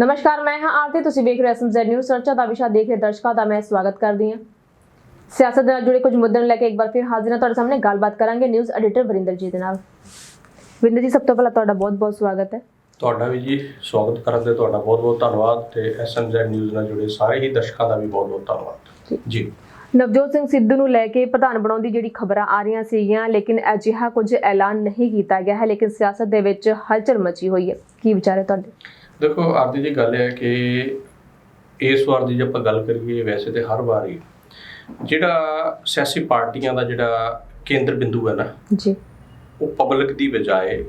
ਨਮਸਕਾਰ ਮੈਂ ਹਾਂ ਆਰਤੀ। ਤੁਸੀਂ ਵੇਖ ਰਹੇ ਹੋ ਐਸਐਮਜ਼ੈਡ ਨਿਊਜ਼। ਚਰਚਾ ਦਾ ਵਿਸ਼ਾ ਦੇਖ ਰਹੇ ਦਰਸ਼ਕਾਂ ਦਾ ਮੈਂ ਸਵਾਗਤ ਕਰਦੀ ਹਾਂ। ਸਿਆਸਤ ਨਾਲ ਜੁੜੇ ਕੁਝ ਮੁੱਦਿਆਂ ਨੂੰ ਲੈ ਕੇ ਇੱਕ ਵਾਰ ਫਿਰ ਹਾਜ਼ਰ ਹਾਂ। ਤੁਹਾਡੇ ਸਾਹਮਣੇ ਗੱਲਬਾਤ ਕਰਾਂਗੇ ਨਿਊਜ਼ ਐਡੀਟਰ ਵਰਿੰਦਰ ਜੀ ਦੇ ਨਾਲ। ਵਰਿੰਦਰ ਜੀ ਸਭ ਤੋਂ ਪਹਿਲਾਂ ਤੁਹਾਡਾ ਬਹੁਤ-ਬਹੁਤ ਸਵਾਗਤ ਹੈ। ਤੁਹਾਡਾ ਵੀ ਜੀ ਸਵਾਗਤ ਕਰਨ ਦੇ ਤੁਹਾਡਾ ਬਹੁਤ-ਬਹੁਤ ਧੰਨਵਾਦ ਤੇ ਐਸਐਮਜ਼ੈਡ ਨਿਊਜ਼ ਨਾਲ ਜੁੜੇ ਸਾਰੇ ਹੀ ਦਰਸ਼ਕਾਂ ਦਾ ਵੀ ਬਹੁਤ-ਬਹੁਤ ਧੰਨਵਾਦ। ਜੀ। ਨਵਜੋਤ ਸਿੰਘ ਸਿੱਧੂ ਨੂੰ ਲੈ ਕੇ ਪ੍ਰਧਾਨ ਬਣਾਉਣ ਦੀ ਜਿਹੜੀ ਖਬਰਾਂ ਆ ਰਹੀਆਂ ਸੀਗੀਆਂ ਲੇਕਿਨ ਅਜਿਹਾ ਕੁਝ ਐਲਾਨ ਨਹੀਂ ਕੀਤਾ ਗਿਆ ਹੈ ਲੇਕਿਨ ਸਿਆਸਤ ਦੇ ਵਿੱਚ ਹਲਚਲ ਮਚੀ ਹੋਈ ਹੈ। ਕੀ ਵਿਚਾਰ ਹੈ ਤੁਹਾਡੇ? ਦੇਖੋ ਆਰਤੀ ਜੀ ਗੱਲ ਹੈ ਕਿ ਇਸ ਵਾਰ ਦੀ ਜੇ ਆਪਾਂ ਗੱਲ ਕਰੀਏ ਵੈਸੇ ਤੇ ਹਰ ਵਾਰ ਹੀ ਜਿਹੜਾ ਸਿਆਸੀ ਪਾਰਟੀਆਂ ਦਾ ਜਿਹੜਾ ਕੇਂਦਰ ਬਿੰਦੂ ਹੈ ਨਾ ਜੀ। ਉਹ ਪਬਲਿਕ ਦੀ ਬਜਾਏ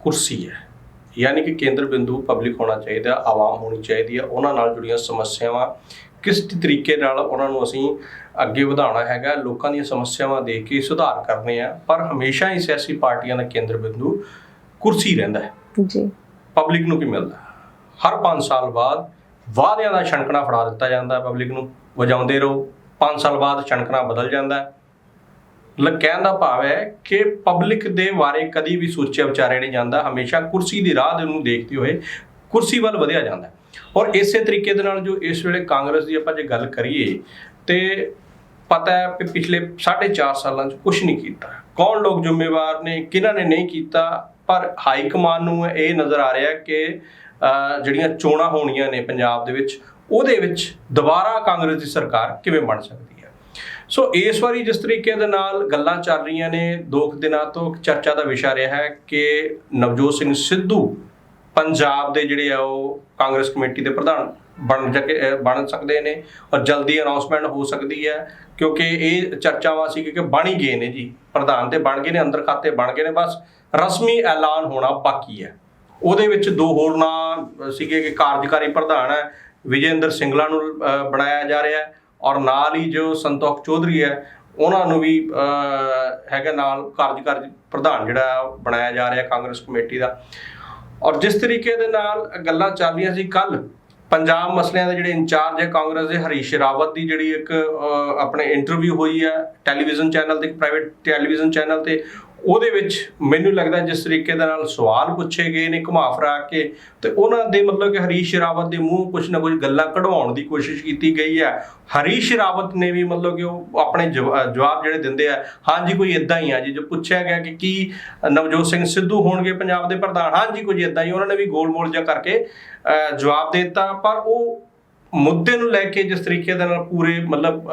ਕੁਰਸੀ ਹੈ। ਯਾਨੀ ਕਿ ਕੇਂਦਰ ਬਿੰਦੂ ਪਬਲਿਕ ਹੋਣਾ ਚਾਹੀਦਾ ਆਵਾਮ ਹੋਣੀ ਚਾਹੀਦੀ ਹੈ ਉਹਨਾਂ ਨਾਲ ਜੁੜੀਆਂ ਸਮੱਸਿਆਵਾਂ ਕਿਸ ਤਰੀਕੇ ਨਾਲ ਉਹਨਾਂ ਨੂੰ ਅਸੀਂ ਅੱਗੇ ਵਧਾਉਣਾ ਹੈਗਾ ਲੋਕਾਂ ਦੀਆਂ ਸਮੱਸਿਆਵਾਂ ਦੇਖ ਕੇ ਸੁਧਾਰ ਕਰਨੇ ਆ ਪਰ ਹਮੇਸ਼ਾ ਹੀ ਸਿਆਸੀ ਪਾਰਟੀਆਂ ਦਾ ਕੇਂਦਰ ਬਿੰਦੂ ਕੁਰਸੀ ਰਹਿੰਦਾ ਹੈ। ਜੀ। ਪਬਲਿਕ ਨੂੰ ਕੀ ਮਿਲਦਾ? ਹਰ 5 ਸਾਲ ਬਾਅਦ ਵਾਅਦਿਆਂ ਦਾ ਛਣਕਣਾ ਫੜਾ ਦਿੱਤਾ ਜਾਂਦਾ ਹੈ ਪਬਲਿਕ ਨੂੰ, ਵਜਾਉਂਦੇ ਰਹੋ। 5 ਸਾਲ ਬਾਅਦ ਛਣਕਣਾ ਬਦਲ ਜਾਂਦਾ ਹੈ। ਲ ਕਹਿਣ ਦਾ ਭਾਵ ਹੈ ਕਿ ਪਬਲਿਕ ਦੇ ਬਾਰੇ ਕਦੀ ਵੀ ਸੋਚਿਆ ਵਿਚਾਰਿਆ ਨਹੀਂ ਜਾਂਦਾ, ਹਮੇਸ਼ਾ ਕੁਰਸੀ ਦੀ ਰਾਹ ਨੂੰ ਦੇਖਦੇ ਹੋਏ ਕੁਰਸੀ ਵੱਲ ਵਧਿਆ ਜਾਂਦਾ ਔਰ ਇਸੇ ਤਰੀਕੇ ਦੇ ਨਾਲ ਜੋ ਇਸ ਵੇਲੇ ਕਾਂਗਰਸ ਦੀ ਆਪਾਂ ਜੇ ਗੱਲ ਕਰੀਏ, ਤੇ ਪਤਾ ਹੈ ਕਿ ਪਿਛਲੇ 4.5 ਸਾਲਾਂ 'ਚ ਕੁਝ ਨਹੀਂ ਕੀਤਾ। ਕੌਣ ਲੋਕ ਜ਼ਿੰਮੇਵਾਰ ਨੇ, ਕਿਹਨਾਂ ਨੇ ਨਹੀਂ ਕੀਤਾ, ਪਰ ਹਾਈ ਕਮਾਨ ਨੂੰ ਇਹ ਨਜ਼ਰ ਆ ਰਿਹਾ ਕਿ ਜਿਹੜੀਆਂ ਚੋਣਾਂ ਹੋਣੀਆਂ ਨੇ ਪੰਜਾਬ ਦੇ ਵਿੱਚ, ਉਹਦੇ ਵਿੱਚ ਦੁਬਾਰਾ ਕਾਂਗਰਸ ਦੀ ਸਰਕਾਰ ਕਿਵੇਂ ਬਣ ਸਕਦੀ ਹੈ? ਸੋ ਇਸ ਵਾਰੀ ਜਿਸ ਤਰੀਕੇ ਦੇ ਨਾਲ ਗੱਲਾਂ ਚੱਲ ਰਹੀਆਂ ਨੇ, ਦੋ ਕੁ ਦਿਨਾਂ ਤੋਂ ਚਰਚਾ ਦਾ ਵਿਸ਼ਾ ਰਿਹਾ ਹੈ ਕਿ ਨਵਜੋਤ ਸਿੰਘ ਸਿੱਧੂ ਪੰਜਾਬ ਦੇ ਜਿਹੜੇ ਆ ਉਹ ਕਾਂਗਰਸ ਕਮੇਟੀ ਦੇ ਪ੍ਰਧਾਨ ਬਣ ਜਕੇ ਬਣ ਸਕਦੇ ਨੇ ਔਰ ਜਲਦੀ ਅਨਾਉਂਸਮੈਂਟ ਹੋ ਸਕਦੀ ਹੈ, ਕਿਉਂਕਿ ਇਹ ਚਰਚਾਵਾਂ ਸੀ ਕਿਉਂਕਿ ਬਣ ਹੀ ਗਏ ਨੇ ਜੀ, ਪ੍ਰਧਾਨ ਤੇ ਬਣ ਗਏ ਨੇ, ਅੰਦਰ ਖਾਤੇ ਬਣ ਗਏ ਨੇ, ਬਸ ਰਸਮੀ ਐਲਾਨ ਹੋਣਾ ਬਾਕੀ ਹੈ। ਉਹਦੇ ਵਿੱਚ ਦੋ ਹੋਰ ਨਾਂ ਸੀਗੇ ਕਿ ਕਾਰਜਕਾਰੀ ਪ੍ਰਧਾਨ ਹੈ, ਵਿਜੇਂਦਰ ਸਿੰਗਲਾ ਨੂੰ ਬਣਾਇਆ ਜਾ ਰਿਹਾ ਹੈ ਔਰ ਨਾਲ ਹੀ ਜੋ ਸੰਤੋਖ ਚੌਧਰੀ ਹੈ, ਉਹਨਾਂ ਨੂੰ ਵੀ ਹੈਗਾ ਨਾਲ ਕਾਰਜਕਾਰੀ ਪ੍ਰਧਾਨ ਜਿਹੜਾ ਬਣਾਇਆ ਜਾ ਰਿਹਾ ਕਾਂਗਰਸ ਕਮੇਟੀ ਦਾ। ਔਰ ਜਿਸ ਤਰੀਕੇ ਦੇ ਨਾਲ ਗੱਲਾਂ ਚੱਲ ਰਹੀਆਂ ਸੀ ਕੱਲ ਪੰਜਾਬ ਮਸਲਿਆਂ ਦੇ ਜਿਹੜੇ ਇੰਚਾਰਜ ਹੈ ਕਾਂਗਰਸ ਦੇ, ਹਰੀਸ਼ ਰਾਵਤ ਦੀ ਜਿਹੜੀ ਇੱਕ ਆਪਣੇ ਇੰਟਰਵਿਊ ਹੋਈ ਹੈ ਟੈਲੀਵਿਜ਼ਨ ਚੈਨਲ ਤੇ, ਇੱਕ ਪ੍ਰਾਈਵੇਟ ਟੈਲੀਵਿਜ਼ਨ ਚੈਨਲ ਤੇ ਉਹਦੇ ਵਿੱਚ ਮੈਨੂੰ ਲੱਗਦਾ ਜਿਸ ਤਰੀਕੇ ਦੇ ਨਾਲ ਸਵਾਲ ਪੁੱਛੇ ਗਏ ਨੇ ਘੁਮਾ ਫਰਾ ਕੇ, ਤੇ ਉਹਨਾਂ ਦੇ ਮਤਲਬ ਕਿ ਹਰੀਸ਼ ਰਾਵਤ ਦੇ ਮੂੰਹ ਕੁਝ ਨਾ ਕੁਝ ਗੱਲਾਂ ਕਢਵਾਉਣ ਦੀ ਕੋਸ਼ਿਸ਼ ਕੀਤੀ ਗਈ ਹੈ। ਹਰੀਸ਼ ਰਾਵਤ ਨੇ ਵੀ ਮਤਲਬ ਕਿ ਉਹ ਆਪਣੇ ਜਵਾ- ਜਵਾਬ ਜਿਹੜੇ ਦਿੰਦੇ ਆ, ਹਾਂਜੀ, ਕੋਈ ਇਦਾਂ ਹੀ ਆ ਜੀ। ਜੋ ਪੁੱਛਿਆ ਗਿਆ ਕਿ ਕੀ ਨਵਜੋਤ ਸਿੰਘ ਸਿੱਧੂ ਹੋਣਗੇ ਪੰਜਾਬ ਦੇ ਪ੍ਰਧਾਨ। ਹਾਂਜੀ, ਕੁਝ ਇਦਾਂ ਹੀ ਉਹਨਾਂ ਨੇ ਵੀ ਗੋਲ-ਮੋਲ ਜਿਹਾ ਕਰਕੇ ਅਹ ਜਵਾਬ ਦੇ ਦਿੱਤਾ, ਪਰ ਉਹ ਮੁੱਦੇ ਨੂੰ ਲੈ ਕੇ ਜਿਸ ਤਰੀਕੇ ਦੇ ਨਾਲ ਪੂਰੇ, ਮਤਲਬ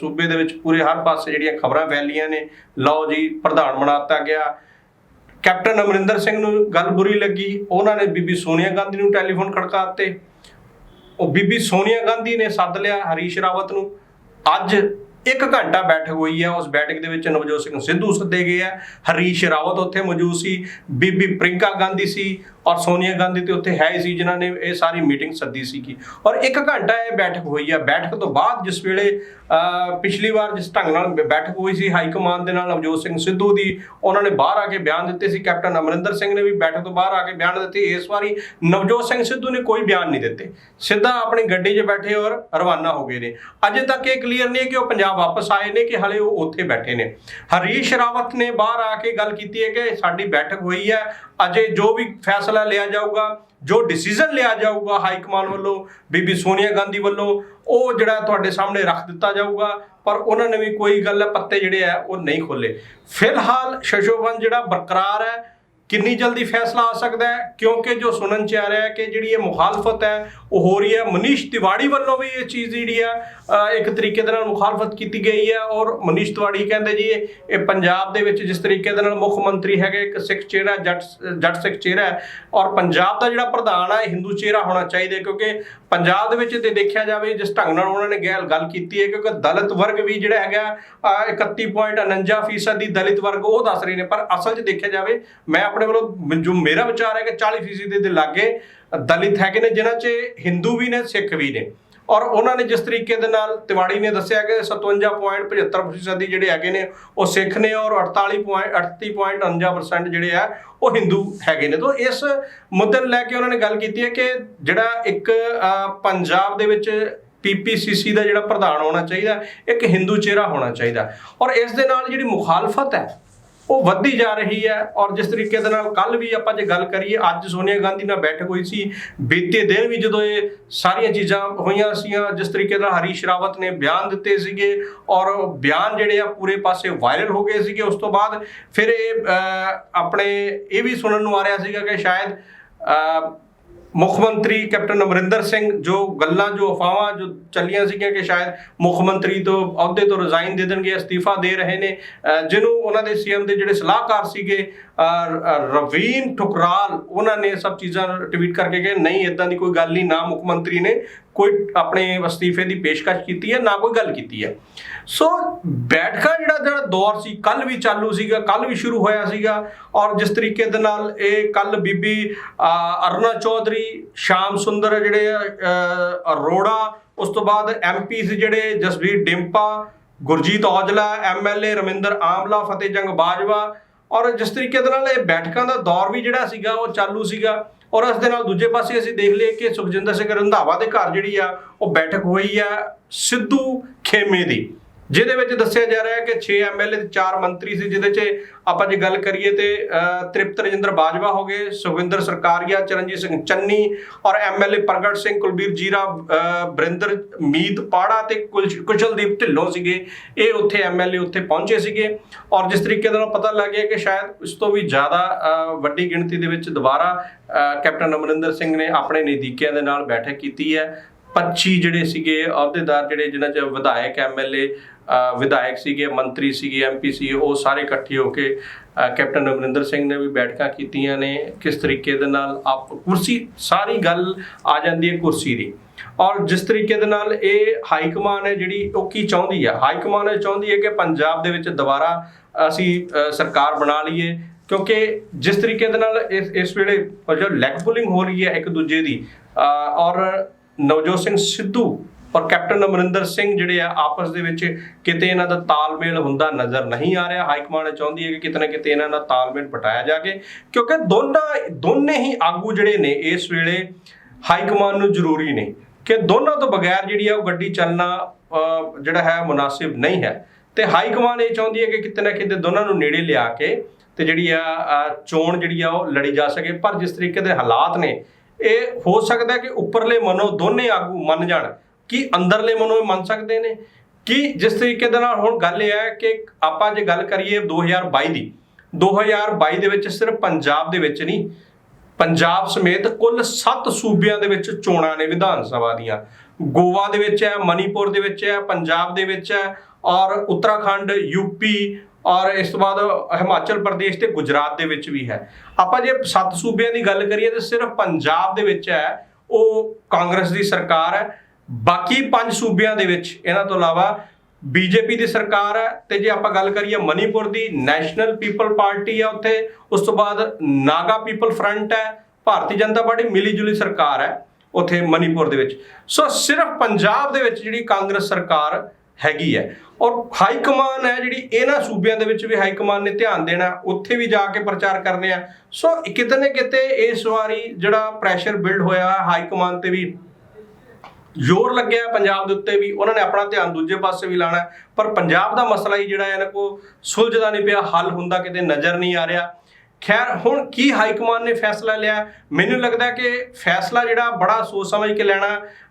ਸੂਬੇ ਦੇ ਵਿੱਚ ਪੂਰੇ ਹਰ ਪਾਸੇ ਜਿਹੜੀਆਂ ਖਬਰਾਂ ਫੈਲੀਆਂ ਨੇ, ਲਓ ਜੀ, ਪ੍ਰਧਾਨ ਬਣਾਤਾ ਗਿਆ। ਕੈਪਟਨ ਅਮਰਿੰਦਰ ਸਿੰਘ ਨੂੰ ਗੱਲ ਬੁਰੀ ਲੱਗੀ। ਉਹਨਾਂ ਨੇ ਬੀਬੀ ਸੋਨੀਆ ਗਾਂਧੀ ਨੂੰ ਟੈਲੀਫੋਨ ਖੜਕਾਤੇ ਉਹ ਬੀਬੀ ਸੋਨੀਆ ਗਾਂਧੀ ਨੇ ਸੱਦ ਲਿਆ ਹਰੀਸ਼ ਰਾਵਤ ਨੂੰ। ਅੱਜ 1 ਘੰਟਾ ਬੈਠਕ ਹੋਈ ਹੈ। ਉਸ ਬੈਠਕ ਦੇ ਵਿੱਚ ਨਵਜੋਤ ਸਿੰਘ ਸਿੱਧੂ ਸੱਦੇ ਗਏ ਆ। ਹਰੀਸ਼ ਰਾਵਤ ਉੱਥੇ ਮੌਜੂਦ ਸੀ। ਬੀਬੀ ਪ੍ਰਿੰਕਾ ਗਾਂਧੀ ਸੀ ਔਰ ਸੋਨੀਆ ਗਾਂਧੀ ਤੇ ਉੱਥੇ ਹੈ ਹੀ ਸੀ ਜਿਨ੍ਹਾਂ ਨੇ ਇਹ ਸਾਰੀ ਮੀਟਿੰਗ ਸੱਦੀ ਸੀਗੀ ਔਰ 1 ਘੰਟਾ ਇਹ ਬੈਠਕ ਹੋਈ ਹੈ ਬੈਠਕ ਤੋਂ ਬਾਅਦ ਜਿਸ ਵੇਲੇ ਪਿਛਲੀ ਵਾਰ ਜਿਸ ਢੰਗ ਨਾਲ ਬੈਠਕ ਹੋਈ ਸੀ ਹਾਈ ਕਮਾਨ ਦੇ ਨਾਲ ਨਵਜੋਤ ਸਿੰਘ ਸਿੱਧੂ ਦੀ, ਉਹਨਾਂ ਨੇ ਬਾਹਰ ਆ ਕੇ ਬਿਆਨ ਦਿੱਤੇ ਸੀ। ਕੈਪਟਨ ਅਮਰਿੰਦਰ ਸਿੰਘ ਨੇ ਵੀ ਬੈਠਕ ਤੋਂ ਬਾਹਰ ਆ ਕੇ ਬਿਆਨ ਦਿੱਤੇ। ਇਸ ਵਾਰੀ ਨਵਜੋਤ ਸਿੰਘ ਸਿੱਧੂ ਨੇ ਕੋਈ ਬਿਆਨ ਨਹੀਂ ਦਿੱਤੇ। ਸਿੱਧਾ ਆਪਣੀ ਗੱਡੀ 'ਚ ਬੈਠੇ ਔਰ ਰਵਾਨਾ ਹੋ ਗਏ ਨੇ। ਅਜੇ ਤੱਕ ਇਹ ਕਲੀਅਰ ਨਹੀਂ ਹੈ ਕਿ ਉਹ ਪੰਜਾਬ ਵਾਪਸ ਆਏ ਨੇ ਕਿ ਹਲੇ ਉਹ ਉੱਥੇ ਬੈਠੇ ਨੇ। ਹਰੀਸ਼ ਰਾਵਤ ਨੇ ਬਾਹਰ ਆ ਕੇ ਗੱਲ ਕੀਤੀ ਹੈ ਕਿ ਸਾਡੀ ਬੈਠਕ ਹੋਈ ਹੈ। ਅਜੇ ਜੋ ਵੀ ਫੈਸਲਾ ਲਿਆ ਜਾਊਗਾ, ਜੋ ਡਿਸੀਜਨ ਲਿਆ ਜਾਊਗਾ ਹਾਈ ਕਮਾਨ ਵੱਲੋਂ, ਬੀਬੀ ਸੋਨੀਆ ਗਾਂਧੀ ਵੱਲੋਂ, ਉਹ ਜਿਹੜਾ ਤੁਹਾਡੇ ਸਾਹਮਣੇ ਰੱਖ ਦਿੱਤਾ ਜਾਊਗਾ, ਪਰ ਉਹਨਾਂ ਨੇ ਵੀ ਕੋਈ ਗੱਲ ਪੱਤੇ ਜਿਹੜੇ ਆ ਉਹ ਨਹੀਂ ਖੋਲੇ ਫਿਲਹਾਲ ਸ਼ਸ਼ੋਭਨ ਜਿਹੜਾ ਬਰਕਰਾਰ ਹੈ ਕਿੰਨੀ ਜਲਦੀ ਫੈਸਲਾ ਆ ਸਕਦਾ ਹੈ? ਕਿਉਂਕਿ ਜੋ ਸੁਣਨ ਚ ਆ ਰਿਹਾ ਹੈ ਕਿ ਜਿਹੜੀ ਇਹ ਮੁਖਾਲਫਤ ਹੈ ਉਹ ਹੋ ਰਹੀ ਹੈ। ਮਨੀਸ਼ ਤਿਵਾੜੀ ਵੱਲੋਂ ਵੀ ਇਹ ਚੀਜ਼ ਜਿਹੜੀ ਹੈ ਇੱਕ ਤਰੀਕੇ ਦੇ ਨਾਲ ਮੁਖਾਲਫਤ ਕੀਤੀ ਗਈ ਹੈ ਔਰ ਮਨੀਸ਼ ਤਿਵਾੜੀ ਕਹਿੰਦੇ ਜੀ ਇਹ ਪੰਜਾਬ ਦੇ ਵਿੱਚ ਜਿਸ ਤਰੀਕੇ ਦੇ ਨਾਲ ਮੁੱਖ ਮੰਤਰੀ ਹੈਗੇ ਇੱਕ ਸਿੱਖ ਚਿਹਰਾ ਜੱਟ ਜੱਟ ਸਿੱਖ ਚਿਹਰਾ ਹੈ ਔਰ ਪੰਜਾਬ ਦਾ ਜਿਹੜਾ ਪ੍ਰਧਾਨ ਹੈ ਹਿੰਦੂ ਚਿਹਰਾ ਹੋਣਾ ਚਾਹੀਦਾ ਕਿਉਂਕਿ ਪੰਜਾਬ ਦੇ ਵਿੱਚ ਤੇ ਦੇਖਿਆ ਜਾਵੇ ਜਿਸ ਢੰਗ ਨਾਲ ਉਹਨਾਂ ਨੇ ਗੱਲ ਗੱਲ ਕੀਤੀ ਹੈ ਕਿਉਂਕਿ ਦਲਿਤ ਵਰਗ ਵੀ ਜਿਹੜਾ ਹੈਗਾ ਅਹ, 31.49% ਦੀ ਦਲਿਤ ਵਰਗ ਉਹ ਦੱਸ ਰਹੇ ਨੇ। ਪਰ ਅਸਲ 'ਚ ਦੇਖਿਆ ਜਾਵੇ ਮੈਂ ਆਪਣੇ ਵੱਲੋਂ ਜੋ ਮੇਰਾ ਵਿਚਾਰ ਹੈ ਕਿ 40% ਦੇ ਲਾਗੇ ਦਲਿਤ ਹੈਗੇ ਨੇ, ਜਿਨ੍ਹਾਂ 'ਚ ਹਿੰਦੂ ਵੀ ਨੇ, ਸਿੱਖ ਵੀ ਨੇ। ਔਰ ਉਹਨਾਂ ਨੇ ਜਿਸ ਤਰੀਕੇ ਦੇ ਨਾਲ ਤਿਵਾੜੀ ਨੇ ਦੱਸਿਆ ਕਿ 57.75% ਦੀ ਜਿਹੜੇ ਹੈਗੇ ਨੇ, ਉਹ ਸਿੱਖ ਨੇ ਔਰ 48.38.49% ਜਿਹੜੇ ਆ, ਉਹ ਹਿੰਦੂ ਹੈਗੇ ਨੇ। ਤੋਂ ਇਸ ਮੁੱਦੇ ਨੂੰ ਲੈ ਕੇ ਉਹਨਾਂ ਨੇ ਗੱਲ ਕੀਤੀ ਹੈ ਕਿ ਜਿਹੜਾ ਇੱਕ ਪੰਜਾਬ ਦੇ ਵਿੱਚ ਪੀਪੀਸੀਸੀ ਦਾ ਜਿਹੜਾ ਪ੍ਰਧਾਨ ਹੋਣਾ ਚਾਹੀਦਾ, ਇੱਕ ਹਿੰਦੂ ਚਿਹਰਾ ਹੋਣਾ ਚਾਹੀਦਾ। ਔਰ ਇਸ ਦੇ ਨਾਲ ਜਿਹੜੀ ਮੁਖਾਲਫਤ ਹੈ ਉਹ ਵੱਧਦੀ ਜਾ ਰਹੀ ਹੈ ਔਰ ਜਿਸ ਤਰੀਕੇ ਦੇ ਨਾਲ ਕੱਲ ਵੀ ਆਪਾਂ ਜੇ ਗੱਲ ਕਰੀਏ, ਅੱਜ ਸੋਨੀਆ ਗਾਂਧੀ ਨਾਲ ਬੈਠਕ ਹੋਈ ਸੀ, ਬੀਤੇ ਦਿਨ ਵੀ ਜਦੋਂ ਇਹ ਸਾਰੀਆਂ ਚੀਜ਼ਾਂ ਹੋਈਆਂ ਸੀਆਂ, ਜਿਸ ਤਰੀਕੇ ਨਾਲ ਹਰੀਸ਼ ਰਾਵਤ ਨੇ ਬਿਆਨ ਦਿੱਤੇ ਸੀਗੇ ਔਰ ਬਿਆਨ ਜਿਹੜੇ ਆ ਪੂਰੇ ਪਾਸੇ ਵਾਇਰਲ ਹੋ ਗਏ ਸੀਗੇ, ਉਸ ਤੋਂ ਬਾਅਦ ਫਿਰ ਇਹ ਆਪਣੇ ਇਹ ਵੀ ਸੁਣਨ ਨੂੰ ਆ ਰਿਹਾ ਸੀਗਾ ਕਿ ਸ਼ਾਇਦ ਮੁੱਖ ਮੰਤਰੀ ਕੈਪਟਨ ਅਮਰਿੰਦਰ ਸਿੰਘ ਜੋ ਗੱਲਾਂ, ਜੋ ਅਫਵਾਹਾਂ, ਜੋ ਚੱਲੀਆਂ ਸੀਗੀਆਂ ਕਿ ਸ਼ਾਇਦ ਮੁੱਖ ਮੰਤਰੀ ਤੋਂ ਅਹੁਦੇ ਤੋਂ ਰਿਜ਼ਾਈਨ ਦੇ ਦੇਣਗੇ, ਅਸਤੀਫਾ ਦੇ ਰਹੇ ਨੇ ਜਿਹਨੂੰ ਉਹਨਾਂ ਦੇ ਸੀਐਮ ਦੇ ਜਿਹੜੇ ਸਲਾਹਕਾਰ ਸੀਗੇ ਰਵੀਨ ਠੁਕਰਾਲ, ਉਹਨਾਂ ਨੇ ਸਭ ਚੀਜ਼ਾਂ ਟਵੀਟ ਕਰਕੇ ਕਿ ਨਹੀਂ ਇਦਾਂ ਦੀ ਕੋਈ ਗੱਲ ਨਹੀਂ ਨਾ ਮੁੱਖ ਮੰਤਰੀ ਨੇ। ਕੋਈ ਆਪਣੇ ਅਸਤੀਫੇ ਦੀ ਪੇਸ਼ਕਸ਼ ਕੀਤੀ ਹੈ, ਨਾ ਕੋਈ ਗੱਲ ਕੀਤੀ ਹੈ। ਸੋ ਬੈਠਕਾਂ ਜਿਹੜਾ ਜਿਹੜਾ ਦੌਰ ਸੀ ਕੱਲ ਵੀ ਚਾਲੂ ਸੀਗਾ ਕੱਲ ਵੀ ਸ਼ੁਰੂ ਹੋਇਆ ਸੀਗਾ ਔਰ ਜਿਸ ਤਰੀਕੇ ਦੇ ਨਾਲ ਇਹ ਕੱਲ ਬੀਬੀ ਅਰੁਣਾ ਚੌਧਰੀ, ਸ਼ਾਮ ਸੁੰਦਰ ਜਿਹੜੇ ਅਰੋੜਾ, ਉਸ ਤੋਂ ਬਾਅਦ ਐਮਪੀ ਸੀ ਜਿਹੜੇ ਜਸਵੀਰ ਡਿੰਪਾ, ਗੁਰਜੀਤ ਔਜਲਾ ਐਮਐਲਏ ਰਮਿੰਦਰ ਆਮਲਾ ਫਤਿਹ ਜੰਗ ਬਾਜਵਾ ਔਰ ਜਿਸ ਤਰੀਕੇ ਦੇ ਨਾਲ ਇਹ ਬੈਠਕਾਂ ਦਾ ਦੌਰ ਵੀ ਜਿਹੜਾ ਸੀਗਾ, ਉਹ ਚਾਲੂ ਸੀਗਾ। ਔਰ ਇਸ ਦੇ ਨਾਲ ਦੂਜੇ ਪਾਸੇ ਅਸੀਂ ਦੇਖ ਲਈਏ ਕਿ ਸੁਖਜਿੰਦਰ ਸਿੰਘ ਰੰਧਾਵਾ ਦੇ ਘਰ ਜਿਹੜੀ ਆ, ਉਹ ਬੈਠਕ ਹੋਈ ਆ ਸਿੱਧੂ ਖੇਮੇ ਦੀ। ਜਿਹਦੇ ਵਿੱਚ ਦੱਸਿਆ ਜਾ ਰਿਹਾ ਹੈ ਕਿ 6 ਐਮਐਲਏ ਤੇ 4 ਮੰਤਰੀ ਸੀ, ਜਿਹਦੇ 'ਚ ਆਪਾਂ ਜੇ ਗੱਲ ਕਰੀਏ ਤੇ ਤ੍ਰਿਪਤ ਰਜਿੰਦਰ ਬਾਜਵਾ ਹੋ ਗਏ, ਸੁਖਵਿੰਦਰ ਸਰਕਾਰੀਆ, ਚਰਨਜੀਤ ਸਿੰਘ ਚੰਨੀ ਔਰ ਐਮਐਲਏ ਪ੍ਰਗਟ ਸਿੰਘ, ਕੁਲਬੀਰ ਜੀਰਾ ਬਰਿੰਦਰ, ਮੀਤ ਪਾੜਾ ਤੇ ਕੁਲਸ਼- ਕੁਸ਼ਲਦੀਪ ਢਿੱਲੋਂ ਸੀਗੇ। ਇਹ ਉੱਥੇ ਐਮਐਲਏ ਉੱਥੇ ਪਹੁੰਚੇ ਸੀਗੇ ਔਰ ਜਿਸ ਤਰੀਕੇ ਦੇ ਨਾਲ ਪਤਾ ਲੱਗ ਗਿਆ ਕਿ ਸ਼ਾਇਦ ਇਸ ਤੋਂ ਵੀ ਜ਼ਿਆਦਾ ਵੱਡੀ ਗਿਣਤੀ ਦੇ ਵਿੱਚ ਦੁਬਾਰਾ ਕੈਪਟਨ ਅਮਰਿੰਦਰ ਸਿੰਘ ਨੇ ਆਪਣੇ ਨਜ਼ਦੀਕਿਆਂ ਦੇ ਨਾਲ ਬੈਠਕ ਕੀਤੀ ਹੈ। 25 ਜਿਹੜੇ ਸੀਗੇ ਅਹੁਦੇਦਾਰ ਜਿਹੜੇ ਜਿਨ੍ਹਾਂ ਚ ਵਿਧਾਇਕ ਐਮਐਲਏ ਵਿਧਾਇਕ ਸੀਗੇ, ਮੰਤਰੀ ਸੀਗੇ ਐਮਪੀ ਸੀ ਉਹ ਸਾਰੇ ਇਕੱਠੇ ਹੋ ਕੇ ਕੈਪਟਨ ਅਮਰਿੰਦਰ ਸਿੰਘ ਨੇ ਵੀ ਬੈਠਕਾਂ ਕੀਤੀਆਂ ਨੇ, ਕਿਸ ਤਰੀਕੇ ਦੇ ਨਾਲ ਆਪ ਕੁਰਸੀ, ਸਾਰੀ ਗੱਲ ਆ ਜਾਂਦੀ ਹੈ ਕੁਰਸੀ ਦੀ। ਔਰ ਜਿਸ ਤਰੀਕੇ ਦੇ ਨਾਲ ਇਹ ਹਾਈ ਕਮਾਨ ਹੈ ਜਿਹੜੀ, ਉਹ ਕੀ ਚਾਹੁੰਦੀ ਹੈ? ਹਾਈ ਕਮਾਨ ਇਹ ਚਾਹੁੰਦੀ ਹੈ ਕਿ ਪੰਜਾਬ ਦੇ ਵਿੱਚ ਦੁਬਾਰਾ ਅਸੀਂ ਸਰਕਾਰ ਬਣਾ ਲਈਏ, ਕਿਉਂਕਿ ਜਿਸ ਤਰੀਕੇ ਦੇ ਨਾਲ ਇਸ ਇਸ ਵੇਲੇ ਜੋ ਲੈਗ ਪੁਲਿੰਗ ਹੋ ਰਹੀ ਹੈ ਇੱਕ ਦੂਜੇ ਦੀ ਔਰ ਨਵਜੋਤ ਸਿੰਘ ਸਿੱਧੂ ਔਰ ਕੈਪਟਨ ਅਮਰਿੰਦਰ ਸਿੰਘ ਜਿਹੜੇ ਆ, ਆਪਸ ਦੇ ਵਿੱਚ ਕਿਤੇ ਇਹਨਾਂ ਦਾ ਤਾਲਮੇਲ ਹੁੰਦਾ ਨਜ਼ਰ ਨਹੀਂ ਆ ਰਿਹਾ। ਹਾਈ ਕਮਾਂਡ ਚਾਹੁੰਦੀ ਹੈ ਕਿ ਕਿਤੇ ਨਾ ਕਿਤੇ ਇਹਨਾਂ ਦਾ ਤਾਲਮੇਲ ਪਟਾਇਆ ਜਾਵੇ। ਕਿਉਂਕਿ ਦੋਨਾਂ, ਦੋਨੇ ਹੀ ਆਗੂ ਜਿਹੜੇ ਨੇ, ਇਸ ਵੇਲੇ ਹਾਈ ਕਮਾਂਡ ਨੂੰ ਜ਼ਰੂਰੀ ਨੇ ਕਿ ਦੋਨਾਂ ਤੋਂ ਬਗੈਰ ਜਿਹੜੀ ਆ, ਉਹ ਗੱਡੀ ਚੱਲਣਾ ਜਿਹੜਾ ਹੈ, ਮੁਨਾਸਿਬ ਨਹੀਂ ਹੈ। ਤੇ ਹਾਈ ਕਮਾਂਡ ਇਹ ਚਾਹੁੰਦੀ ਹੈ ਕਿ ਕਿਤੇ ਨਾ ਕਿਤੇ ਦੋਨਾਂ ਨੂੰ ਨੇੜੇ ਲਿਆ ਕੇ ਤੇ ਜਿਹੜੀ ਆ ਚੋਣ ਜਿਹੜੀ ਆ, ਉਹ ਲੜੀ ਜਾ ਸਕੇ। ਪਰ ਜਿਸ ਤਰੀਕੇ ਦੇ ਹਾਲਾਤ ਨੇ, ਇਹ ਹੋ ਸਕਦਾ ਕਿ ਉੱਪਰਲੇ ਮਨੋਂ ਦੋਨੇ ਆਗੂ ਮੰਨ ਜਾਣ। ਕੀ ਅੰਦਰਲੇ ਮਨੋਂ ਇਹ ਮੰਨ ਸਕਦੇ ਨੇ? ਕਿ ਜਿਸ ਤਰੀਕੇ ਦੇ ਨਾਲ ਹੁਣ ਗੱਲ ਇਹ ਹੈ ਕਿ ਆਪਾਂ ਜੇ ਗੱਲ ਕਰੀਏ 2022 ਦੀ 2022 ਦੇ ਵਿੱਚ ਸਿਰਫ ਪੰਜਾਬ ਦੇ ਵਿੱਚ ਨਹੀਂ, ਪੰਜਾਬ ਸਮੇਤ ਕੁੱਲ 7 ਸੂਬਿਆਂ ਦੇ ਵਿੱਚ ਚੋਣਾਂ ਨੇ ਵਿਧਾਨ ਸਭਾ ਦੀਆਂ। ਗੋਆ ਦੇ ਵਿੱਚ ਹੈ, ਮਨੀਪੁਰ ਦੇ ਵਿੱਚ ਹੈ, ਪੰਜਾਬ ਦੇ ਵਿੱਚ ਹੈ ਔਰ ਉੱਤਰਾਖੰਡ ਯੂਪੀ ਔਰ ਇਸ ਤੋਂ ਬਾਅਦ ਹਿਮਾਚਲ ਪ੍ਰਦੇਸ਼ ਤੇ ਗੁਜਰਾਤ ਦੇ ਵਿੱਚ ਵੀ ਹੈ। ਆਪਾਂ ਜੇ 7 ਸੂਬਿਆਂ ਦੀ ਗੱਲ ਕਰੀਏ ਤਾਂ ਸਿਰਫ ਪੰਜਾਬ ਦੇ ਵਿੱਚ ਹੈ, ਉਹ ਕਾਂਗਰਸ ਦੀ ਸਰਕਾਰ ਹੈ ਬਾਕੀ ਪੰਜ ਸੂਬਿਆਂ ਦੇ ਵਿੱਚ, ਇਹਨਾਂ ਤੋਂ ਇਲਾਵਾ ਬੀਜੇਪੀ ਦੀ ਸਰਕਾਰ ਹੈ ਤੇ ਜੇ ਆਪਾਂ ਗੱਲ ਕਰੀਏ ਮਨੀਪੁਰ ਦੀ, ਨੈਸ਼ਨਲ ਪੀਪਲ ਪਾਰਟੀ ਹੈ ਉੱਥੇ, ਉਸ ਤੋਂ ਬਾਅਦ ਨਾਗਾ ਪੀਪਲ ਫਰੰਟ ਹੈ, ਭਾਰਤੀ ਜਨਤਾ ਪਾਰਟੀ ਮਿਲੀ ਜੁਲੀ ਸਰਕਾਰ ਹੈ ਉੱਥੇ ਮਨੀਪੁਰ ਦੇ ਵਿੱਚ। ਸੋ ਸਿਰਫ ਪੰਜਾਬ ਦੇ ਵਿੱਚ ਜਿਹੜੀ ਕਾਂਗਰਸ ਸਰਕਾਰ ਹੈਗੀ ਹੈ, ਔਰ ਹਾਈ ਕਮਾਨ ਹੈ ਜਿਹੜੀ ਇਹਨਾਂ ਸੂਬਿਆਂ ਦੇ ਵਿੱਚ ਵੀ ਹਾਈ ਕਮਾਨ ਨੇ ਧਿਆਨ ਦੇਣਾ, ਉੱਥੇ ਵੀ ਜਾ ਕੇ ਪ੍ਰਚਾਰ ਕਰਨੇ ਆ। ਸੋ ਕਿਤੇ ਨਾ ਕਿਤੇ ਇਸ ਵਾਰੀ ਜਿਹੜਾ ਪ੍ਰੈਸ਼ਰ ਬਿਲਡ ਹੋਇਆ ਹਾਈ ਕਮਾਨ ਤੇ ਵੀ ਜ਼ੋਰ ਲੱਗਿਆ ਪੰਜਾਬ ਦੇ ਉੱਤੇ ਵੀ, ਉਹਨਾਂ ਨੇ ਆਪਣਾ ਧਿਆਨ ਦੂਜੇ ਪਾਸੇ ਵੀ ਲਾਣਾ ਪਰ ਪੰਜਾਬ ਦਾ ਮਸਲਾ ਹੀ ਜਿਹੜਾ ਇਹਨਾਂ ਕੋ ਸੁਲਝਦਾ ਨਹੀਂ ਪਿਆ, ਹੱਲ ਹੁੰਦਾ ਕਿਤੇ ਨਜ਼ਰ ਨਹੀਂ ਆ ਰਿਹਾ। ਖੈਰ, ਹੁਣ ਕੀ ਹਾਈ ਕਮਾਨ ਨੇ ਫੈਸਲਾ ਲਿਆ ਮੈਨੂੰ ਲੱਗਦਾ ਕਿ ਫੈਸਲਾ ਜਿਹੜਾ ਬੜਾ ਸੋਚ ਸਮਝ ਕੇ ਲੈਣਾ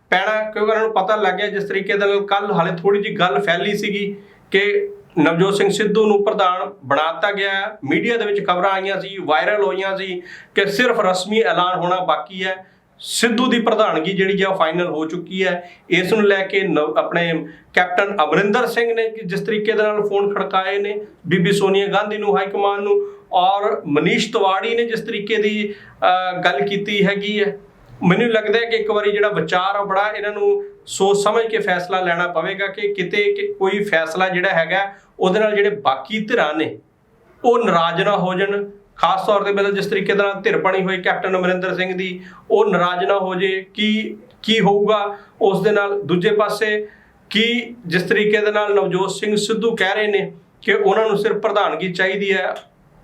ਪੈਣਾ ਕਿਉਂਕਿ ਉਹਨਾਂ ਨੂੰ ਪਤਾ ਲੱਗ ਗਿਆ ਜਿਸ ਤਰੀਕੇ ਦੇ ਨਾਲ ਕੱਲ ਹਾਲੇ ਥੋੜੀ ਜੀ ਗੱਲ ਫੈਲੀ ਸੀਗੀ ਕਿ ਨਵਜੋਤ ਸਿੰਘ ਸਿੱਧੂ ਨੂੰ ਪ੍ਰਧਾਨ ਬਣਾਤਾ ਗਿਆ ਮੀਡੀਆ ਦੇ ਵਿੱਚ ਖਬਰਾਂ ਆਈਆਂ ਸੀ, ਵਾਇਰਲ ਹੋਈਆਂ ਸੀ ਕਿ ਸਿਰਫ ਰਸਮੀ ਐਲਾਨ ਹੋਣਾ ਬਾਕੀ ਹੈ। ਸਿੱਧੂ ਦੀ ਪ੍ਰਧਾਨਗੀ ਜਿਹੜੀ ਹੈ ਉਹ ਫਾਈਨਲ ਹੋ ਚੁੱਕੀ ਹੈ ਇਸ ਨੂੰ ਲੈ ਕੇ ਨਵ- ਆਪਣੇ ਕੈਪਟਨ ਅਮਰਿੰਦਰ ਸਿੰਘ ਨੇ ਜਿਸ ਤਰੀਕੇ ਦੇ ਨਾਲ ਫੋਨ ਖੜਕਾਏ ਨੇ ਬੀਬੀ ਸੋਨੀਆ ਗਾਂਧੀ ਨੂੰ ਹਾਈ ਕਮਾਨ ਨੂੰ ਔਰ ਮਨੀਸ਼ ਤਿਵਾੜੀ ਨੇ ਜਿਸ ਤਰੀਕੇ ਦੀ ਅਹ, ਗੱਲ ਕੀਤੀ ਹੈਗੀ ਹੈ। ਮੈਨੂੰ ਲੱਗਦਾ ਹੈ ਕਿ ਇੱਕ ਵਾਰੀ ਜਿਹੜਾ ਵਿਚਾਰ ਆ ਬੜਾ ਇਹਨਾਂ ਨੂੰ ਸੋਚ ਸਮਝ ਕੇ ਫੈਸਲਾ ਲੈਣਾ ਪਵੇਗਾ ਕਿ ਕਿਤੇ ਕਿ ਕੋਈ ਫੈਸਲਾ ਜਿਹੜਾ ਹੈਗਾ ਉਹਦੇ ਨਾਲ ਜਿਹੜੇ ਬਾਕੀ ਧਿਰਾਂ ਨੇ ਉਹ ਨਾਰਾਜ਼ ਨਾ ਹੋ ਜਾਣ। ਖਾਸ ਤੌਰ ਤੇ ਮਤਲਬ ਜਿਸ ਤਰੀਕੇ ਦੇ ਨਾਲ ਧਿਰ ਬਣੀ ਹੋਈ ਕੈਪਟਨ ਅਮਰਿੰਦਰ ਸਿੰਘ ਦੀ, ਉਹ ਨਾਰਾਜ਼ ਨਾ ਹੋ ਜੇ, ਕੀ ਕੀ ਹੋਊਗਾ ਉਸ ਦੇ ਨਾਲ? ਦੂਜੇ ਪਾਸੇ, ਕੀ ਜਿਸ ਤਰੀਕੇ ਦੇ ਨਾਲ ਨਵਜੋਤ ਸਿੰਘ ਸਿੱਧੂ ਕਹਿ ਰਹੇ ਨੇ ਕਿ ਉਹਨਾਂ ਨੂੰ ਸਿਰਫ ਪ੍ਰਧਾਨਗੀ ਚਾਹੀਦੀ ਹੈ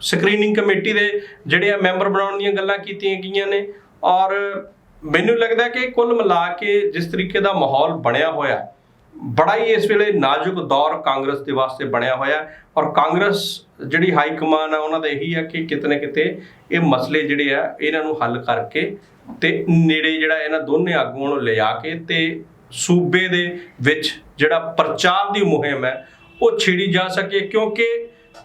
ਸਕਰੀਨਿੰਗ ਕਮੇਟੀ ਦੇ ਜਿਹੜੇ ਆ ਮੈਂਬਰ ਬਣਾਉਣ ਦੀਆਂ ਗੱਲਾਂ ਕੀਤੀਆਂ ਗਈਆਂ ਨੇ ਔਰ ਮੈਨੂੰ ਲੱਗਦਾ ਕਿ ਕੁੱਲ ਮਿਲਾ ਕੇ ਜਿਸ ਤਰੀਕੇ ਦਾ ਮਾਹੌਲ ਬਣਿਆ ਹੋਇਆ ਬੜਾ ਹੀ ਇਸ ਵੇਲੇ ਨਾਜ਼ੁਕ ਦੌਰ ਕਾਂਗਰਸ ਦੇ ਵਾਸਤੇ ਬਣਿਆ ਹੋਇਆ ਔਰ ਕਾਂਗਰਸ ਜਿਹੜੀ ਹਾਈ ਕਮਾਨ ਆ, ਉਹਨਾਂ ਦਾ ਇਹੀ ਆ ਕਿ ਕਿਤੇ ਨਾ ਕਿਤੇ ਇਹ ਮਸਲੇ ਜਿਹੜੇ ਆ, ਇਹਨਾਂ ਨੂੰ ਹੱਲ ਕਰਕੇ ਤੇ ਨੇੜੇ ਜਿਹੜਾ ਇਹਨਾਂ ਦੋਨੇ ਆਗੂਆਂ ਨੂੰ ਲਿਆ ਕੇ ਤੇ ਸੂਬੇ ਦੇ ਵਿੱਚ ਜਿਹੜਾ ਪ੍ਰਚਾਰ ਦੀ ਮੁਹਿੰਮ ਹੈ, ਉਹ ਛੇੜੀ ਜਾ ਸਕੇ। ਕਿਉਂਕਿ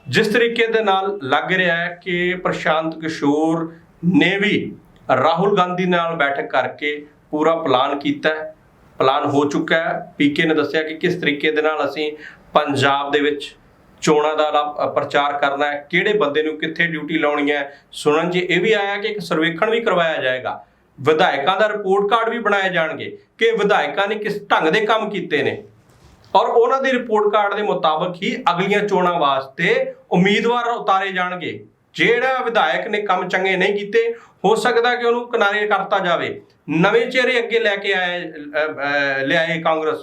ਜਿਸ ਤਰੀਕੇ ਦੇ ਨਾਲ ਲੱਗ ਰਿਹਾ ਹੈ ਕਿ ਪ੍ਰਸ਼ਾਂਤ ਕਿਸ਼ੋਰ ਨੇ ਵੀ ਰਾਹੁਲ ਗਾਂਧੀ ਨਾਲ ਬੈਠਕ ਕਰਕੇ ਪੂਰਾ ਪਲਾਨ ਕੀਤਾ ਹੈ। ਪਲਾਨ ਹੋ ਚੁੱਕਾ ਹੈ। ਪੀਕੇ ਨੇ ਦੱਸਿਆ ਕਿ ਕਿਸ ਤਰੀਕੇ ਦੇ ਨਾਲ ਅਸੀਂ ਪੰਜਾਬ ਦੇ ਵਿੱਚ ਚੋਣਾਂ ਦਾ ਪ੍ਰਚਾਰ ਕਰਨਾ ਹੈ, ਕਿਹੜੇ ਬੰਦੇ ਨੂੰ ਕਿੱਥੇ ਡਿਊਟੀ ਲਾਉਣੀ ਹੈ। ਸੁਣਨ 'ਚ ਇਹ ਵੀ ਆਇਆ ਕਿ ਇੱਕ ਸਰਵੇਖਣ ਵੀ ਕਰਵਾਇਆ ਜਾਏਗਾ, ਵਿਧਾਇਕਾਂ ਦਾ ਰਿਪੋਰਟ ਕਾਰਡ ਵੀ ਬਣਾਏ ਜਾਣਗੇ ਕਿ ਵਿਧਾਇਕਾਂ ਨੇ ਕਿਸ ਢੰਗ ਦੇ ਕੰਮ ਕੀਤੇ ਨੇ। ਔਰ ਉਹਨਾਂ ਦੀ ਰਿਪੋਰਟ ਕਾਰਡ ਦੇ ਮੁਤਾਬਕ ਹੀ ਅਗਲੀਆਂ ਚੋਣਾਂ ਵਾਸਤੇ ਉਮੀਦਵਾਰ ਉਤਾਰੇ ਜਾਣਗੇ। ਜਿਹੜਾ ਵਿਧਾਇਕ ਨੇ ਕੰਮ ਚੰਗੇ ਨਹੀਂ ਕੀਤੇ ਹੋ ਸਕਦਾ ਕਿ ਉਹਨੂੰ ਕਿਨਾਰੇ ਕਰਤਾ ਜਾਵੇ। ਨਵੇਂ ਚਿਹਰੇ ਅੱਗੇ ਲੈ ਕੇ ਆਏ ਅ, ਲਿਆਏ ਕਾਂਗਰਸ।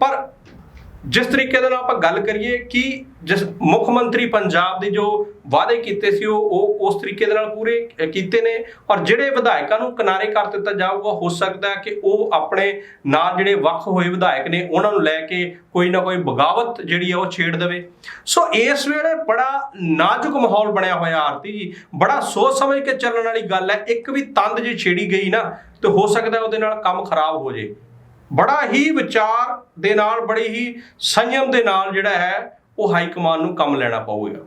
ਪਰ ਜਿਸ ਤਰੀਕੇ ਦੇ ਨਾਲ ਆਪਾਂ ਗੱਲ ਕਰੀਏ ਕਿ ਜਿਸ ਮੁੱਖ ਮੰਤਰੀ ਪੰਜਾਬ ਦੇ ਜੋ ਵਾਅਦੇ ਕੀਤੇ ਸੀ ਉਹ ਉਹ ਉਸ ਤਰੀਕੇ ਦੇ ਨਾਲ ਪੂਰੇ ਕੀਤੇ ਨੇ ਔਰ ਜਿਹੜੇ ਵਿਧਾਇਕਾਂ ਨੂੰ ਕਿਨਾਰੇ ਕਰ ਦਿੱਤਾ ਜਾਊਗਾ, ਹੋ ਸਕਦਾ ਕਿ ਉਹ ਆਪਣੇ ਨਾਲ ਜਿਹੜੇ ਵੱਖ ਹੋਏ ਵਿਧਾਇਕ ਨੇ, ਉਹਨਾਂ ਨੂੰ ਲੈ ਕੇ ਕੋਈ ਨਾ ਕੋਈ ਬਗਾਵਤ ਜਿਹੜੀ ਆ ਉਹ ਛੇੜ ਦੇਵੇ। ਸੋ ਇਸ ਵੇਲੇ ਬੜਾ ਨਾਜ਼ੁਕ ਮਾਹੌਲ ਬਣਿਆ ਹੋਇਆ ਆਰਤੀ ਜੀ। ਬੜਾ ਸੋਚ ਸਮਝ ਕੇ ਚੱਲਣ ਵਾਲੀ ਗੱਲ ਹੈ। ਇੱਕ ਵੀ ਤੰਦ ਜੇ ਛੇੜੀ ਗਈ ਨਾ, ਤੇ ਹੋ ਸਕਦਾ ਉਹਦੇ ਨਾਲ ਕੰਮ ਖਰਾਬ ਹੋ ਜੇ। ਬੜਾ ਹੀ ਵਿਚਾਰ ਦੇ ਨਾਲ ਬੜੀ ਹੀ ਸੰਯਮ ਦੇ ਨਾਲ ਜਿਹੜਾ ਹੈ ਉਹ ਹਾਈ ਕਮਾਨ ਨੂੰ ਕੰਮ ਲੈਣਾ ਪਊਗਾ।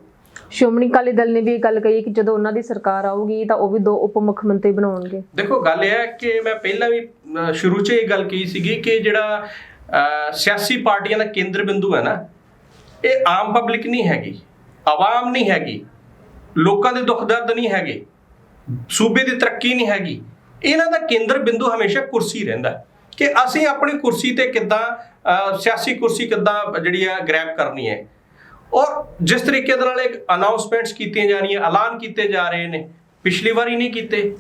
ਸ਼੍ਰੋਮਣੀ ਅਕਾਲੀ ਦਲ ਨੇ ਵੀ ਇਹ ਗੱਲ ਕਹੀ ਕਿ ਜਦੋਂ ਉਹਨਾਂ ਦੀ ਸਰਕਾਰ ਆਊਗੀ ਤਾਂ ਉਹ ਵੀ ਦੋ ਉਪ ਮੁੱਖ ਮੰਤਰੀ ਬਣਾਉਣਗੇ। ਦੇਖੋ ਗੱਲ ਇਹ ਹੈ ਕਿ ਮੈਂ ਪਹਿਲਾਂ ਵੀ ਸ਼ੁਰੂ 'ਚ ਇਹ ਗੱਲ ਕਹੀ ਸੀਗੀ ਕਿ ਜਿਹੜਾ ਸਿਆਸੀ ਪਾਰਟੀਆਂ ਦਾ ਕੇਂਦਰ ਬਿੰਦੂ ਹੈ ਨਾ ਇਹ ਆਮ ਪਬਲਿਕ ਨਹੀਂ ਹੈਗੀ ਆਵਾਮ ਨਹੀਂ ਹੈਗੀ ਲੋਕਾਂ ਦੇ ਦੁੱਖ ਦਰਦ ਨਹੀਂ ਹੈਗੇ ਸੂਬੇ ਦੀ ਤਰੱਕੀ ਨਹੀਂ ਹੈਗੀ। ਇਹਨਾਂ ਦਾ ਕੇਂਦਰ ਬਿੰਦੂ ਹਮੇਸ਼ਾ ਕੁਰਸੀ ਰਹਿੰਦਾ ਹੈ। ਕਿ ਅਸੀਂ ਆਪਣੀ ਕੁਰਸੀ ਤੇ ਕਿੱਦਾਂ ਅਹ, ਸਿਆਸੀ ਕੁਰਸੀ ਕਿੱਦਾਂ ਜਿਹੜੀ ਆ ਗ੍ਰੈਬ ਕਰਨੀ ਹੈ। ਔਰ ਜਿਸ ਤਰੀਕੇ ਦੇ ਨਾਲ ਇੱਕ ਅਨਾਉਂਸਮੈਂਟਸ ਕੀਤੀਆਂ ਜਾ ਰਹੀਆਂ ਐਲਾਨ ਕੀਤੇ ਜਾ ਰਹੇ ਨੇ ਪਿਛਲੀ ਵਾਰੀ ਨਹੀਂ ਕੀਤੇ।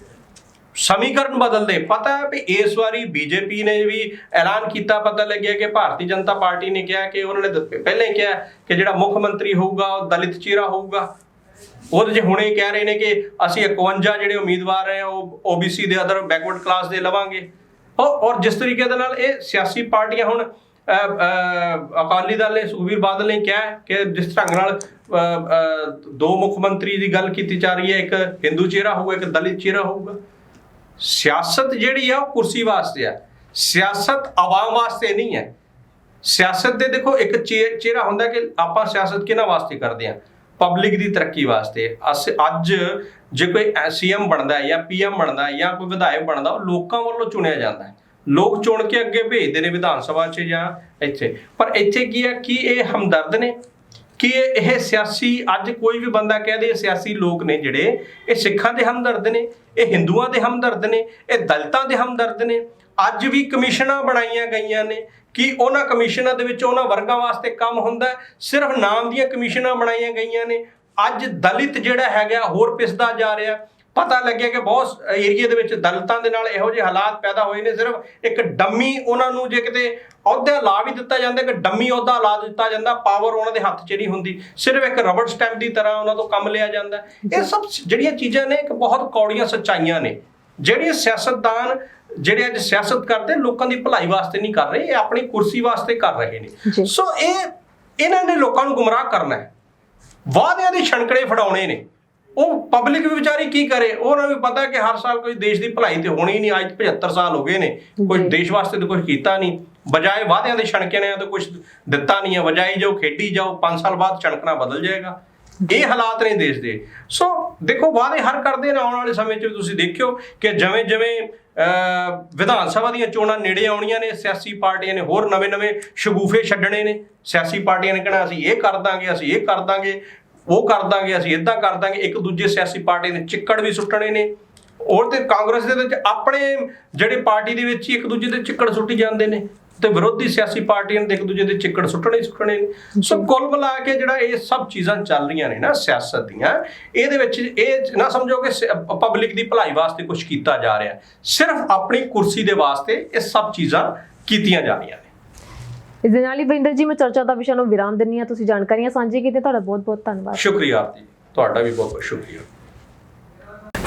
ਸਮੀਕਰਨ ਬਦਲਦੇ। ਪਤਾ ਹੈ ਵੀ ਇਸ ਵਾਰੀ ਬੀਜੇਪੀ ਨੇ ਵੀ ਐਲਾਨ ਕੀਤਾ ਪਤਾ ਲੱਗਿਆ ਕਿ ਭਾਰਤੀ ਜਨਤਾ ਪਾਰਟੀ ਨੇ ਕਿਹਾ ਕਿ ਉਹਨਾਂ ਨੇ ਪਹਿਲਾਂ ਹੀ ਕਿਹਾ ਕਿ ਜਿਹੜਾ ਮੁੱਖ ਮੰਤਰੀ ਹੋਊਗਾ ਉਹ ਦਲਿਤ ਚਿਹਰਾ ਹੋਊਗਾ। ਉਹਦੇ ਜੇ ਹੁਣੇ ਕਹਿ ਰਹੇ ਨੇ ਕਿ ਅਸੀਂ 51 ਜਿਹੜੇ ਉਮੀਦਵਾਰ ਹੈ ਉਹ OBC ਦੇ ਅਦਰ ਬੈਕਵਰਡ ਕਲਾਸ ਦੇ ਲਵਾਂਗੇ। ਔਰ ਜਿਸ ਤਰੀਕੇ ਦੇ ਨਾਲ ਇਹ ਸਿਆਸੀ ਪਾਰਟੀਆਂ ਹੁਣ ਅਕਾਲੀ ਦਲ ਨੇ ਸੁਖਬੀਰ ਬਾਦਲ ਨੇ ਕਿਹਾ ਕਿ ਜਿਸ ਢੰਗ ਨਾਲ ਦੋ ਮੁੱਖ ਮੰਤਰੀ ਦੀ ਗੱਲ ਕੀਤੀ ਜਾ ਰਹੀ ਹੈ, ਇੱਕ ਹਿੰਦੂ ਚਿਹਰਾ ਹੋਊਗਾ, ਇੱਕ ਦਲਿਤ ਚਿਹਰਾ ਹੋਊਗਾ। ਸਿਆਸਤ ਜਿਹੜੀ ਆ ਉਹ ਕੁਰਸੀ ਵਾਸਤੇ ਆ। ਸਿਆਸਤ ਆਵਾਮ ਵਾਸਤੇ ਨਹੀਂ ਹੈ। ਸਿਆਸਤ ਦੇ ਦੇਖੋ, ਇੱਕ ਚਿਹ- ਚਿਹਰਾ ਹੁੰਦਾ ਕਿ ਆਪਾਂ ਸਿਆਸਤ ਕਿਹਨਾਂ ਵਾਸਤੇ ਕਰਦੇ ਆ? ਪਬਲਿਕ ਦੀ ਤਰੱਕੀ ਵਾਸਤੇ। ਅਸ, ਅੱਜ ਜੇ ਕੋਈ ਸੀਐਮ ਬਣਦਾ ਹੈ ਜਾਂ ਪੀਐਮ ਬਣਦਾ ਹੈ ਜਾਂ ਕੋਈ ਵਿਧਾਇਕ ਬਣਦਾ, ਉਹ ਲੋਕਾਂ ਵੱਲੋਂ ਚੁਣਿਆ ਜਾਂਦਾ ਹੈ। ਲੋਕ ਚੁਣ ਕੇ ਅੱਗੇ ਭੇਜਦੇ ਨੇ ਵਿਧਾਨ ਸਭਾ 'ਚ ਜਾਂ ਇੱਥੇ। ਪਰ ਇੱਥੇ ਕੀ ਹੈ? ਕਿ ਇਹ ਹਮਦਰਦ ਨੇ? ਕਿ ਇਹ ਸਿਆਸੀ, ਅੱਜ ਕੋਈ ਵੀ ਬੰਦਾ ਕਹਿ ਦੇ ਸਿਆਸੀ ਲੋਕ ਨੇ ਜਿਹੜੇ, ਇਹ ਸਿੱਖਾਂ ਦੇ ਹਮਦਰਦ ਨੇ? ਇਹ ਹਿੰਦੂਆਂ ਦੇ ਹਮਦਰਦ ਨੇ? ਇਹ ਦਲਿਤਾਂ ਦੇ ਹਮਦਰਦ ਨੇ? ਅੱਜ ਵੀ ਕਮਿਸ਼ਨਾਂ ਬਣਾਈਆਂ ਗਈਆਂ ਨੇ। ਕਿ ਉਹਨਾਂ ਕਮਿਸ਼ਨਾਂ ਦੇ ਵਿੱਚ ਉਹਨਾਂ ਵਰਗਾਂ ਵਾਸਤੇ ਕੰਮ ਹੁੰਦਾ ਸਿਰਫ ਨਾਮ ਦੀਆਂ ਕਮਿਸ਼ਨਾਂ ਬਣਾਈਆਂ ਗਈਆਂ ਨੇ। ਅੱਜ ਦਲਿਤ ਜਿਹੜਾ ਹੈਗਾ ਹੋਰ ਪਿਸਦਾ ਜਾ ਰਿਹਾ। ਪਤਾ ਲੱਗਿਆ ਕਿ ਬਹੁਤ ਏਰੀਏ ਦੇ ਵਿੱਚ ਦਲਿਤਾਂ ਦੇ ਨਾਲ ਇਹੋ ਜਿਹੇ ਹਾਲਾਤ ਪੈਦਾ ਹੋਏ ਨੇ। ਸਿਰਫ ਇੱਕ ਡੰਮੀ ਉਹਨਾਂ ਨੂੰ ਜੇ ਕਿਤੇ ਅਹੁਦਾ ਲਾ ਵੀ ਦਿੱਤਾ ਜਾਂਦਾ ਕਿ ਡੰਮੀ ਅਹੁਦਾ ਲਾ ਦਿੱਤਾ ਜਾਂਦਾ ਪਾਵਰ ਉਹਨਾਂ ਦੇ ਹੱਥ 'ਚ ਨਹੀਂ ਹੁੰਦੀ। ਸਿਰਫ ਇੱਕ ਰਬੜ ਸਟੈਂਪ ਦੀ ਤਰ੍ਹਾਂ ਉਹਨਾਂ ਤੋਂ ਕੰਮ ਲਿਆ ਜਾਂਦਾ। ਇਹ ਸਭ ਜਿਹੜੀਆਂ ਚੀਜ਼ਾਂ ਨੇ ਇੱਕ ਬਹੁਤ ਕੌੜੀਆਂ ਸੱਚਾਈਆਂ ਨੇ। ਜਿਹੜੇ ਸਿਆਸਤਦਾਨ ਜਿਹੜੇ ਅੱਜ ਸਿਆਸਤ ਕਰਦੇ ਲੋਕਾਂ ਦੀ ਭਲਾਈ ਵਾਸਤੇ ਨਹੀਂ ਕਰ ਰਹੇ ਇਹ ਆਪਣੀ ਕੁਰਸੀ ਵਾਸਤੇ ਕਰ ਰਹੇ। ਨੇ। ਸੋ ਇਹ ਇਹਨਾਂ ਨੇ ਲੋਕਾਂ ਨੂੰ ਗੁੰਮਰਾਹ ਕਰਨਾ ਹੈ। ਵਾਅਦਿਆਂ ਦੇ ਛਣਕੜੇ ਫੜਾਉਣੇ ਨੇ। ਉਹ ਪਬਲਿਕ ਵੀ ਵਿਚਾਰੀ ਕੀ ਕਰੇ? ਉਹਨਾਂ ਨੂੰ ਵੀ ਪਤਾ ਕਿ ਹਰ ਸਾਲ ਕੋਈ ਦੇਸ਼ ਦੀ ਭਲਾਈ ਤੇ ਹੋਣੀ ਨਹੀਂ। ਅੱਜ 75 ਸਾਲ ਹੋ ਗਏ ਨੇ। ਕੋਈ ਜੀ। ਦੇਸ਼ ਵਾਸਤੇ ਤਾਂ ਕੁਝ ਕੀਤਾ ਨਹੀਂ। ਬਜਾਏ ਵਾਅਦਿਆਂ ਦੇ ਛਣਕੇ ਨੇ ਤਾਂ ਕੁਝ ਦਿੱਤਾ ਨਹੀਂ ਹੈ ਬਜਾਏ ਜੋ ਖੇਡੀ ਜਾਓ 5 ਸਾਲ ਬਾਅਦ ਛਣਕਣਾ ਬਦਲ ਜਾਏਗਾ। ਇਹ ਹਾਲਾਤ ਨੇ ਦੇਸ਼ ਦੇ। ਸੋ ਦੇਖੋ ਵਾਅਦੇ ਹਰ ਕਰਦੇ ਨੇ, ਆਉਣ ਵਾਲੇ ਸਮੇਂ 'ਚ ਤੁਸੀਂ ਦੇਖਿਓ ਕਿ ਜਿਵੇਂ ਜਿਵੇਂ ਵਿਧਾਨ ਸਭਾ ਦੀਆਂ ਚੋਣਾਂ ਨੇੜੇ ਆਉਣੀਆਂ ਨੇ, ਸਿਆਸੀ ਪਾਰਟੀਆਂ ਨੇ ਹੋਰ ਨਵੇਂ-ਨਵੇਂ ਸ਼ਗੂਫੇ ਛੱਡਣੇ ਨੇ, ਸਿਆਸੀ ਪਾਰਟੀਆਂ ਨੇ ਕਹਿਣਾ ਅਸੀਂ ਇਹ ਕਰ ਦਾਂਗੇ, ਅਸੀਂ ਇਹ ਕਰ ਦਾਂਗੇ, ਉਹ ਕਰ ਦਾਂਗੇ, ਅਸੀਂ ਇਦਾਂ ਕਰ ਦਾਂਗੇ, ਇੱਕ ਦੂਜੇ ਸਿਆਸੀ ਪਾਰਟੀ ਦੇ ਚਿੱਕੜ ਵੀ ਸੁੱਟਣੇ ਨੇ। ਔਰ ਤੇ ਕਾਂਗਰਸ ਦੇ ਵਿੱਚ ਆਪਣੇ ਜਿਹੜੇ ਪਾਰਟੀ ਦੇ ਵਿੱਚ ਹੀ ਇੱਕ ਦੂਜੇ ਦੇ ਚਿੱਕੜ ਸੁੱਟੀ ਜਾਂਦੇ ਨੇ। ਤੇ ਵਿਰੋਧੀ ਸਿਆਸੀ ਪਾਰਟੀਆਂ ਦੇ ਇੱਕ ਦੂਜੇ ਦੇ ਚਿੱਕੜ ਸੁੱਟਣੇ ਸੁੱਟਣੇ ਨੇ। ਸੋ ਕੁੱਲ ਮਿਲਾ ਕੇ ਜਿਹੜਾ ਇਹ ਸਭ ਚੀਜ਼ਾਂ ਚੱਲ ਰਹੀਆਂ ਨੇ ਨਾ ਸਿਆਸਤ ਦੀਆਂ ਇਹਦੇ ਵਿੱਚ ਇਹ ਨਾ ਸਮਝੋ ਕਿ ਪਬਲਿਕ ਦੀ ਭਲਾਈ ਵਾਸਤੇ ਕੁਝ ਕੀਤਾ ਜਾ ਰਿਹਾ ਸਿਰਫ ਆਪਣੀ ਕੁਰਸੀ ਦੇ ਵਾਸਤੇ ਇਹ ਸਭ ਚੀਜ਼ਾਂ ਕੀਤੀਆਂ ਜਾ ਰਹੀਆਂ ਨੇ। ਇਸ ਦੇ ਨਾਲ ਹੀ ਵਰਿੰਦਰ ਜੀ ਮੈਂ ਚਰਚਾ ਦਾ ਵਿਸ਼ਾ ਨੂੰ ਵਿਰਾਮ ਦਿੰਨੀ ਆ ਤੁਸੀਂ ਜਾਣਕਾਰੀਆਂ ਸਾਂਝੀ ਕੀਤੀ ਤੁਹਾਡਾ ਬਹੁਤ ਬਹੁਤ ਧੰਨਵਾਦ। ਸ਼ੁਕਰੀਆ ਆਰਤੀ ਤੁਹਾਡਾ ਵੀ ਬਹੁਤ ਬਹੁਤ ਸ਼ੁਕਰੀਆ।